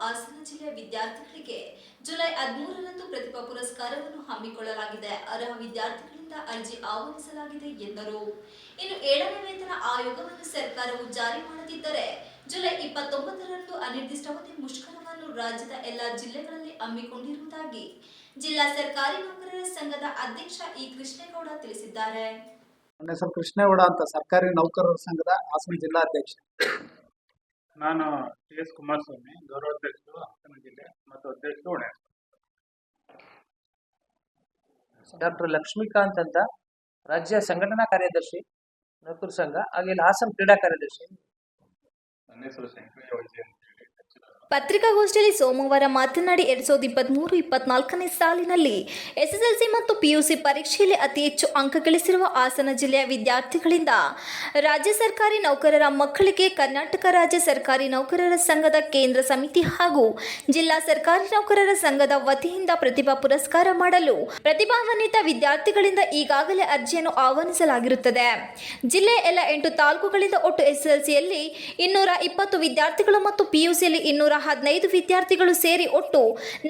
ಹಾಸನ ಜಿಲ್ಲೆಯ ವಿದ್ಯಾರ್ಥಿಗಳಿಗೆ ಜುಲೈ ಹದಿಮೂರರಂದು ಪ್ರತಿಭಾ ಪುರಸ್ಕಾರವನ್ನು ಹಮ್ಮಿಕೊಳ್ಳಲಾಗಿದೆ. ಅರ್ಹ ವಿದ್ಯಾರ್ಥಿಗಳಿಂದ ಅರ್ಜಿ ಆಹ್ವಾನಿಸಲಾಗಿದೆ ಎಂದರು. ಇನ್ನು ಏಳನೇ ವೇತನ ಆಯೋಗವನ್ನು ಸರ್ಕಾರವು ಜಾರಿ ಮಾಡದಿದ್ದರೆ ಜುಲೈ ಇಪ್ಪತ್ತೊಂಬತ್ತರಂದು ಅನಿರ್ದಿಷ್ಟಾವಧಿ ಮುಷ್ಕರವನ್ನು ರಾಜ್ಯದ ಎಲ್ಲಾ ಜಿಲ್ಲೆಗಳಲ್ಲಿ ಹಮ್ಮಿಕೊಂಡಿರುವುದಾಗಿ ಜಿಲ್ಲಾ ಸರ್ಕಾರಿ ನೌಕರರ ಸಂಘದ ಅಧ್ಯಕ್ಷ ಇ. ಕೃಷ್ಣೇಗೌಡ ತಿಳಿಸಿದ್ದಾರೆ. ನನ್ನ ಹೆಸರು ಕೃಷ್ಣೇಗೌಡ ಅಂತ ಸರ್ಕಾರಿ ನೌಕರರ ಸಂಘದ ಹಾಸನ ಜಿಲ್ಲಾಧ್ಯಕ್ಷ. ನಾನು ಟಿ ಎಸ್ ಕುಮಾರಸ್ವಾಮಿ ಗೌರವಾಧ್ಯಕ್ಷರು ಹಾಸನ ಜಿಲ್ಲೆ ಮತ್ತು ಅಧ್ಯಕ್ಷರು ಹೊಣೆ ಡಾಕ್ಟರ್ ಲಕ್ಷ್ಮೀಕಾಂತ್ ಅಂತ ರಾಜ್ಯ ಸಂಘಟನಾ ಕಾರ್ಯದರ್ಶಿ ನೌಕರ ಸಂಘ ಹಾಗೆ ಇಲ್ಲಿ ಹಾಸನ ಕ್ರೀಡಾ ಕಾರ್ಯದರ್ಶಿ. ನನ್ನ ಹೆಸರು ಶಂಕರಯ್ಯ ಅಂತ ಪತ್ರಿಕಾಗೋಷ್ಠಿಯಲ್ಲಿ ಸೋಮವಾರ ಮಾತನಾಡಿ ಎರಡ್ ಸಾವಿರದ ಇಪ್ಪತ್ತ್ಮೂರು ಇಪ್ಪತ್ನಾಲ್ಕನೇ ಸಾಲಿನಲ್ಲಿ ಎಸ್ಎಸ್ಎಲ್ಸಿ ಮತ್ತು ಪಿಯುಸಿ ಪರೀಕ್ಷೆಯಲ್ಲಿ ಅತಿ ಹೆಚ್ಚು ಅಂಕ ಗಳಿಸಿರುವ ಹಾಸನ ಜಿಲ್ಲೆಯ ವಿದ್ಯಾರ್ಥಿಗಳಿಂದ ರಾಜ್ಯ ಸರ್ಕಾರಿ ನೌಕರರ ಮಕ್ಕಳಿಗೆ ಕರ್ನಾಟಕ ರಾಜ್ಯ ಸರ್ಕಾರಿ ನೌಕರರ ಸಂಘದ ಕೇಂದ್ರ ಸಮಿತಿ ಹಾಗೂ ಜಿಲ್ಲಾ ಸರ್ಕಾರಿ ನೌಕರರ ಸಂಘದ ವತಿಯಿಂದ ಪ್ರತಿಭಾ ಪುರಸ್ಕಾರ ಮಾಡಲು ಪ್ರತಿಭಾನ್ವಿತ ವಿದ್ಯಾರ್ಥಿಗಳಿಂದ ಈಗಾಗಲೇ ಅರ್ಜಿಯನ್ನು ಆಹ್ವಾನಿಸಲಾಗಿರುತ್ತದೆ. ಜಿಲ್ಲೆಯ ಎಲ್ಲ ಎಂಟು ತಾಲೂಕುಗಳಿಂದ ಒಟ್ಟು ಎಸ್ಎಲ್ಸಿಯಲ್ಲಿ ಇನ್ನೂರ ಇಪ್ಪತ್ತು ವಿದ್ಯಾರ್ಥಿಗಳು ಮತ್ತು ಪಿಯುಸಿಯಲ್ಲಿ ಇನ್ನೂರ ಹದಿನೈದು ವಿದ್ಯಾರ್ಥಿಗಳು ಸೇರಿ ಒಟ್ಟು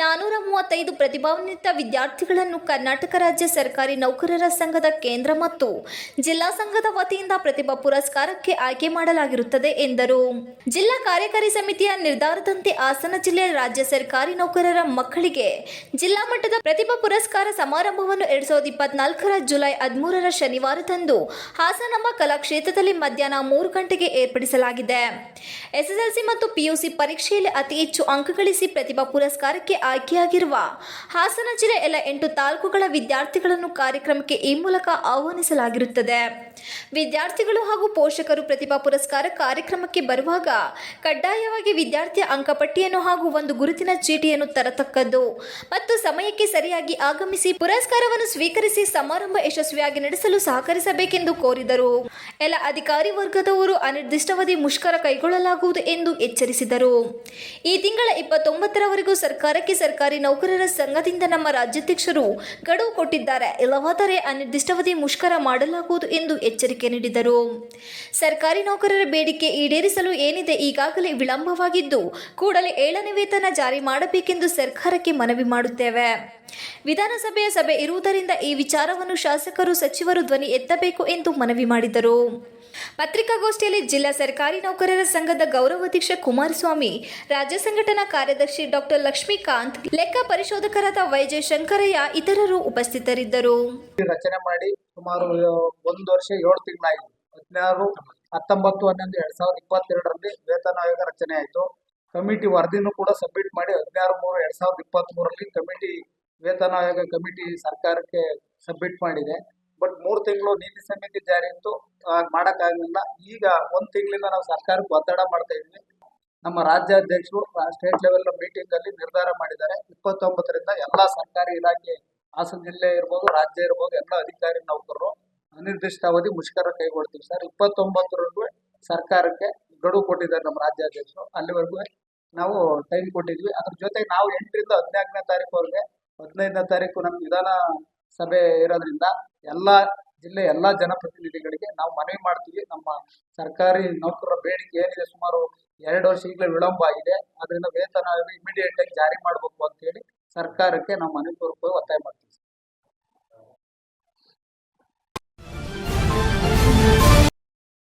ನಾನೂರ ಮೂವತ್ತೈದು ಪ್ರತಿಭಾನ್ವಿತ ವಿದ್ಯಾರ್ಥಿಗಳನ್ನು ಕರ್ನಾಟಕ ರಾಜ್ಯ ಸರ್ಕಾರಿ ನೌಕರರ ಸಂಘದ ಕೇಂದ್ರ ಮತ್ತು ಜಿಲ್ಲಾ ಸಂಘದ ವತಿಯಿಂದ ಪ್ರತಿಭಾ ಪುರಸ್ಕಾರಕ್ಕೆ ಆಯ್ಕೆ ಮಾಡಲಾಗಿರುತ್ತದೆ ಎಂದರು. ಜಿಲ್ಲಾ ಕಾರ್ಯಕಾರಿ ಸಮಿತಿಯ ನಿರ್ಧಾರದಂತೆ ಹಾಸನ ಜಿಲ್ಲೆಯ ರಾಜ್ಯ ಸರ್ಕಾರಿ ನೌಕರರ ಮಕ್ಕಳಿಗೆ ಜಿಲ್ಲಾ ಮಟ್ಟದ ಪ್ರತಿಭಾ ಪುರಸ್ಕಾರ ಸಮಾರಂಭವನ್ನು ಎರಡ್ ಸಾವಿರದ ಇಪ್ಪತ್ನಾಲ್ಕರ ಜುಲೈ ಹದಿಮೂರರ ಶನಿವಾರದಂದು ಹಾಸನಮ್ಮ ಕಲಾಕ್ಷೇತ್ರದಲ್ಲಿ ಮಧ್ಯಾಹ್ನ ಮೂರು ಗಂಟೆಗೆ ಏರ್ಪಡಿಸಲಾಗಿದೆ. ಎಸ್ಎಸ್ಎಲ್ಸಿ ಮತ್ತು ಪಿಯುಸಿ ಪರೀಕ್ಷೆಯಲ್ಲಿ ಅತಿ ಹೆಚ್ಚು ಅಂಕ ಗಳಿಸಿ ಪ್ರತಿಭಾ ಪುರಸ್ಕಾರಕ್ಕೆ ಆಯ್ಕೆಯಾಗಿರುವ ಹಾಸನ ಜಿಲ್ಲೆ ಎಲ್ಲ ಎಂಟು ತಾಲೂಕುಗಳ ವಿದ್ಯಾರ್ಥಿಗಳನ್ನು ಕಾರ್ಯಕ್ರಮಕ್ಕೆ ಈ ಮೂಲಕ ಆಹ್ವಾನಿಸಲಾಗಿರುತ್ತದೆ. ವಿದ್ಯಾರ್ಥಿಗಳು ಹಾಗೂ ಪೋಷಕರು ಪ್ರತಿಭಾ ಪುರಸ್ಕಾರ ಕಾರ್ಯಕ್ರಮಕ್ಕೆ ಬರುವಾಗ ಕಡ್ಡಾಯವಾಗಿ ವಿದ್ಯಾರ್ಥಿಯ ಅಂಕಪಟ್ಟಿಯನ್ನು ಹಾಗೂ ಒಂದು ಗುರುತಿನ ಚೀಟಿಯನ್ನು ತರತಕ್ಕದ್ದು ಮತ್ತು ಸಮಯಕ್ಕೆ ಸರಿಯಾಗಿ ಆಗಮಿಸಿ ಪುರಸ್ಕಾರವನ್ನು ಸ್ವೀಕರಿಸಿ ಸಮಾರಂಭ ಯಶಸ್ವಿಯಾಗಿ ನಡೆಸಲು ಸಹಕರಿಸಬೇಕೆಂದು ಕೋರಿದರು. ಎಲ್ಲ ಅಧಿಕಾರಿ ವರ್ಗದವರು ಅನಿರ್ದಿಷ್ಟಾವಧಿ ಮುಷ್ಕರ ಕೈಗೊಳ್ಳಲಾಗುವುದು ಎಂದು ಎಚ್ಚರಿಸಿದರು. ಈ ತಿಂಗಳ ಇಪ್ಪತ್ತೊಂಬತ್ತರವರೆಗೂ ಸರ್ಕಾರಕ್ಕೆ ಸರ್ಕಾರಿ ನೌಕರರ ಸಂಘದಿಂದ ನಮ್ಮ ರಾಜ್ಯಾಧ್ಯಕ್ಷರು ಗಡುವು ಕೊಟ್ಟಿದ್ದಾರೆ. ಇಲ್ಲವಾದರೆ ಅನಿರ್ದಿಷ್ಟಾವಧಿ ಮುಷ್ಕರ ಮಾಡಲಾಗುವುದು ಎಂದು ಎಚ್ಚರಿಕೆ ನೀಡಿದರು. ಸರ್ಕಾರಿ ನೌಕರರ ಬೇಡಿಕೆ ಈಡೇರಿಸಲು ಏನಿದೆ ಈಗಾಗಲೇ ವಿಳಂಬವಾಗಿದ್ದು, ಕೂಡಲೇ ಏಳನೇ ವೇತನ ಜಾರಿ ಮಾಡಬೇಕೆಂದು ಸರ್ಕಾರಕ್ಕೆ ಮನವಿ ಮಾಡುತ್ತೇವೆ. ವಿಧಾನಸಭೆಯ ಸಭೆ ಇರುವುದರಿಂದ ಈ ವಿಚಾರವನ್ನು ಶಾಸಕರು, ಸಚಿವರು ಧ್ವನಿ ಎತ್ತಬೇಕು ಎಂದು ಮನವಿ ಮಾಡಿದರು. ಪತ್ರಿಕಾಗೋಷ್ಠಿಯಲ್ಲಿ ಜಿಲ್ಲಾ ಸರ್ಕಾರಿ ನೌಕರರ ಸಂಘದ ಗೌರವಾಧ್ಯಕ್ಷ ಕುಮಾರಸ್ವಾಮಿ, ರಾಜ್ಯ ಸಂಘಟನಾ ಕಾರ್ಯದರ್ಶಿ ಡಾಕ್ಟರ್ ಲಕ್ಷ್ಮೀಕಾಂತ್, ಲೆಕ್ಕ ಪರಿಶೋಧಕರಾದ ವೈಜಯ ಶಂಕರಯ್ಯ ಇತರರು ಉಪಸ್ಥಿತರಿದ್ದರು. ರಚನೆ ಮಾಡಿ ಸುಮಾರು ಒಂದು ವರ್ಷ ಏಳು ತಿಂಗಳಾಯಿತು. ಹದಿನಾರು, ಹತ್ತೊಂಬತ್ತು, ಹನ್ನೊಂದು, ಎರಡ್ ಸಾವಿರದ ಇಪ್ಪತ್ತೆರಡರಲ್ಲಿ ವೇತನ ಆಯೋಗ ರಚನೆ ಆಯಿತು. ಕಮಿಟಿ ವರದಿನೂ ಕೂಡ ಸಬ್ಮಿಟ್ ಮಾಡಿ ಹದಿನಾರು, ಮೂರು, ಎರಡ್ ಸಾವಿರದ ಇಪ್ಪತ್ತ್ ಮೂರರಲ್ಲಿ ಕಮಿಟಿ ವೇತನ ಆಯೋಗ ಕಮಿಟಿ ಸರ್ಕಾರಕ್ಕೆ ಸಬ್ಮಿಟ್ ಮಾಡಿದೆ. ಬಟ್ ಮೂರು ತಿಂಗಳು ನೀತಿ ಸಮಿತಿ ಜಾರಿ ಇತ್ತು. ಮಾಡೋಕ್ಕಾಗಲಿಲ್ಲ. ಈಗ ಒಂದು ತಿಂಗಳಿಂದ ನಾವು ಸರ್ಕಾರಕ್ಕೆ ಒತ್ತಡ ಮಾಡ್ತಾ ಇದ್ವಿ. ನಮ್ಮ ರಾಜ್ಯಾಧ್ಯಕ್ಷರು ಸ್ಟೇಟ್ ಲೆವೆಲ್ ಮೀಟಿಂಗ್ ಅಲ್ಲಿ ನಿರ್ಧಾರ ಮಾಡಿದ್ದಾರೆ. ಇಪ್ಪತ್ತೊಂಬತ್ತರಿಂದ ಎಲ್ಲಾ ಸರ್ಕಾರಿ ಇಲಾಖೆ ಹಾಸನ ಜಿಲ್ಲೆ ಇರ್ಬೋದು, ರಾಜ್ಯ ಇರ್ಬೋದು, ಎಲ್ಲ ಅಧಿಕಾರಿ ನೌಕರರು ಅನಿರ್ದಿಷ್ಟಾವಧಿ ಮುಷ್ಕರ ಕೈಗೊಳ್ತೀವಿ ಸರ್. ಇಪ್ಪತ್ತೊಂಬತ್ತರವರೆಗೂ ಸರ್ಕಾರಕ್ಕೆ ಗಡುವು ಕೊಟ್ಟಿದ್ದಾರೆ ನಮ್ಮ ರಾಜ್ಯಾಧ್ಯಕ್ಷರು. ಅಲ್ಲಿವರೆಗೂ ನಾವು ಟೈಮ್ ಕೊಟ್ಟಿದ್ವಿ. ಅದ್ರ ಜೊತೆಗೆ ನಾವು ಎಂಟರಿಂದ ಹದಿನಾಲ್ಕನೇ ತಾರೀಕುವರೆಗೆ ಹದಿನೈದನೇ ತಾರೀಕು ನಮ್ಮ ವಿಧಾನ ಸಭೆ ಇರೋದ್ರಿಂದ ಎಲ್ಲ ಜಿಲ್ಲೆ ಎಲ್ಲ ಜನಪ್ರತಿನಿಧಿಗಳಿಗೆ ನಾವು ಮನವಿ ಮಾಡ್ತೀವಿ. ನಮ್ಮ ಸರ್ಕಾರಿ ನೌಕರರ ಬೇಡಿಕೆ ಏನಿದೆ ಸುಮಾರು ಎರಡು ವರ್ಷ ಈಗಲೇ ವಿಳಂಬ ಆಗಿದೆ. ಅದರಿಂದ ವೇತನ ಇಮಿಡಿಯೇಟ್ ಆಗಿ ಜಾರಿ ಮಾಡಬೇಕು ಅಂತ ಹೇಳಿ ಸರ್ಕಾರಕ್ಕೆ ನಾವು ಮನವಿ ಪೂರ್ವಕವಾಗಿ ಒತ್ತಾಯ ಮಾಡ್ತೀವಿ.